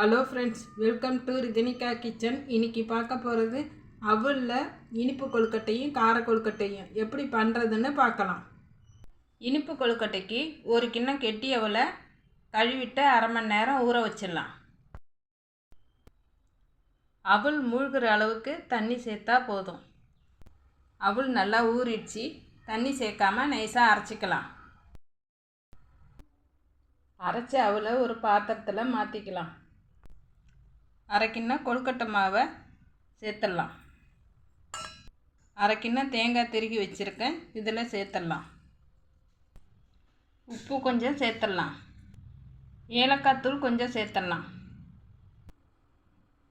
Hello friends welcome to Rithanika kitchen இன்னைக்கு பார்க்க போகிறது அவலில் இனிப்பு கொழுக்கட்டையும் கார கொழுக்கட்டையும். எப்படி பண்ணுறதுன்னு பார்க்கலாம். இனிப்பு கொழுக்கட்டைக்கு ஒரு கிண்ணம் கெட்டி அவலை கழுவிட்டு அரை மணி நேரம் ஊற வச்சிடலாம். அவல் மூழ்கிற அளவுக்கு தண்ணி சேர்த்தா போதும். அவல் நல்லா ஊறிடுச்சு தண்ணி சேர்க்காமல் நைஸாக அரைச்சிக்கலாம். அரைச்ச அவலை ஒரு பாத்திரத்தில் மாற்றிக்கலாம் அரை கொழுக்கட்டை மாவை சேர்த்துடலாம். அரை தேங்காய் திருகி வச்சுருக்கேன். இதில் சேர்த்துடலாம். உப்பு கொஞ்சம் சேர்த்துடலாம். ஏலக்காய் தூள் கொஞ்சம் சேர்த்துடலாம்.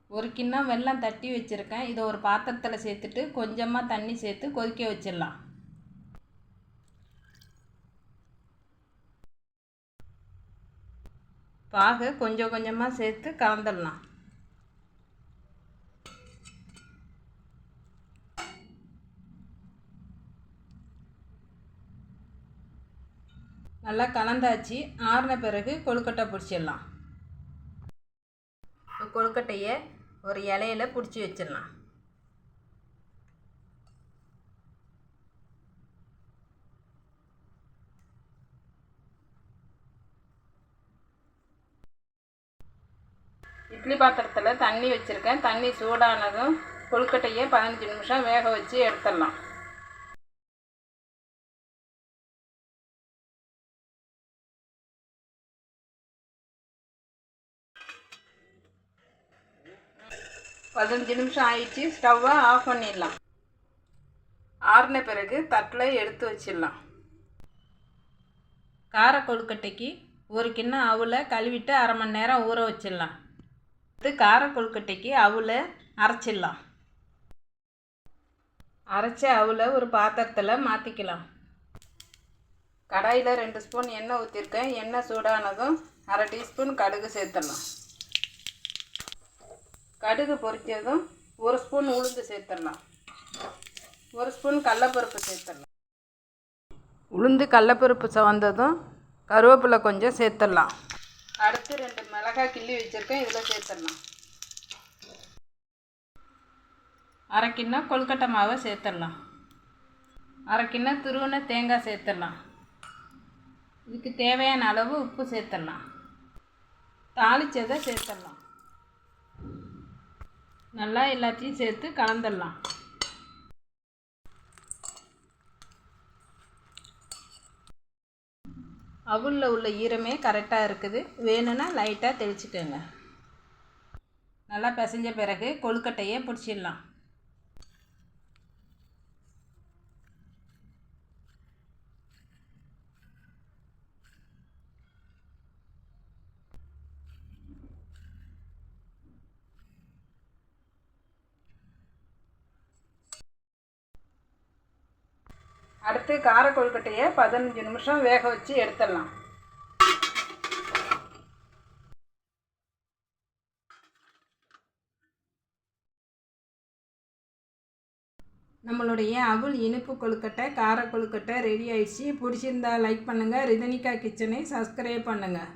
ஒரு கிண்ணம் வெல்லம் தட்டி வச்சுருக்கேன். இதை ஒரு பாத்திரத்தில் சேர்த்துட்டு கொஞ்சமாக தண்ணி சேர்த்து கொதிக்க வச்சிடலாம். பாகு கொஞ்சம் கொஞ்சமாக சேர்த்து கலந்துடலாம். நல்லா கலந்தாச்சு. ஆறின பிறகு கொழுக்கட்டை பிடிச்சிடலாம். கொழுக்கட்டையை ஒரு இலையில பிடிச்சி வச்சிடலாம். இட்லி பாத்திரத்தில் தண்ணி வச்சுருக்கேன். தண்ணி சூடானதும் கொழுக்கட்டையை பதினஞ்சு நிமிஷம் வேக வச்சு எடுத்துடலாம். பதினஞ்சு நிமிஷம் ஆயிடுச்சு. ஸ்டவ்வை ஆஃப் பண்ணிடலாம். ஆறின பிறகு தட்டில் எடுத்து வச்சிடலாம். கார கொழுக்கட்டைக்கு ஒரு கிண்ணம் அவுல கழுவிட்டு அரை மணி நேரம் ஊற வச்சிடலாம். அடுத்து கார கொழுக்கட்டைக்கு அவுல அரைச்சிடலாம். அரைச்ச அவுல ஒரு பாத்திரத்தில் மாற்றிக்கலாம் கடாயில் ரெண்டு ஸ்பூன் எண்ணெய் ஊற்றிருக்கேன் எண்ணெய் சூடானதும் அரை டீஸ்பூன் கடுகு சேர்த்துடலாம். கடுகு பொரித்ததும் ஒரு ஸ்பூன் உளுந்து சேர்த்துடலாம். ஒரு ஸ்பூன் கடலப்பருப்பு சேர்த்துடலாம். உளுந்து கடலப்பருப்பு சவந்ததும் கருவேப்பிலை கொஞ்சம் சேர்த்துடலாம். அடுத்து ரெண்டு மிளகாய் கிள்ளி வச்சுருக்கேன் இதில் சேர்த்துடலாம். அரை கிண்ணம் கொழுக்கட்டை மாவை சேர்த்துடலாம். அரை கிண்ணம் துருவின தேங்காய் சேர்த்துடலாம். இதுக்கு தேவையான அளவு உப்பு சேர்த்துடலாம். தாளித்ததை சேர்த்துடலாம். நல்லா எல்லாத்தையும் சேர்த்து கலந்துடலாம். அவுளில் உள்ள ஈரமே கரெக்டாக இருக்குது. வேணும்னா லைட்டாக தெளிச்சுக்கோங்க. நல்லா பிசைஞ்ச பிறகு கொழுக்கட்டையை பிடிச்சிடலாம். அடுத்து கார கொழுக்கட்டையை பதினஞ்சு நிமிஷம் வேக வச்சு எடுத்துடலாம். நம்மளுடைய அவுள் இனிப்பு கொழுக்கட்டை கார கொழுக்கட்டை ரெடி ஆயிடுச்சு. பிடிச்சிருந்தா லைக் பண்ணுங்கள் ரிதனிகா கிச்சனை சப்ஸ்கிரைப் பண்ணுங்கள்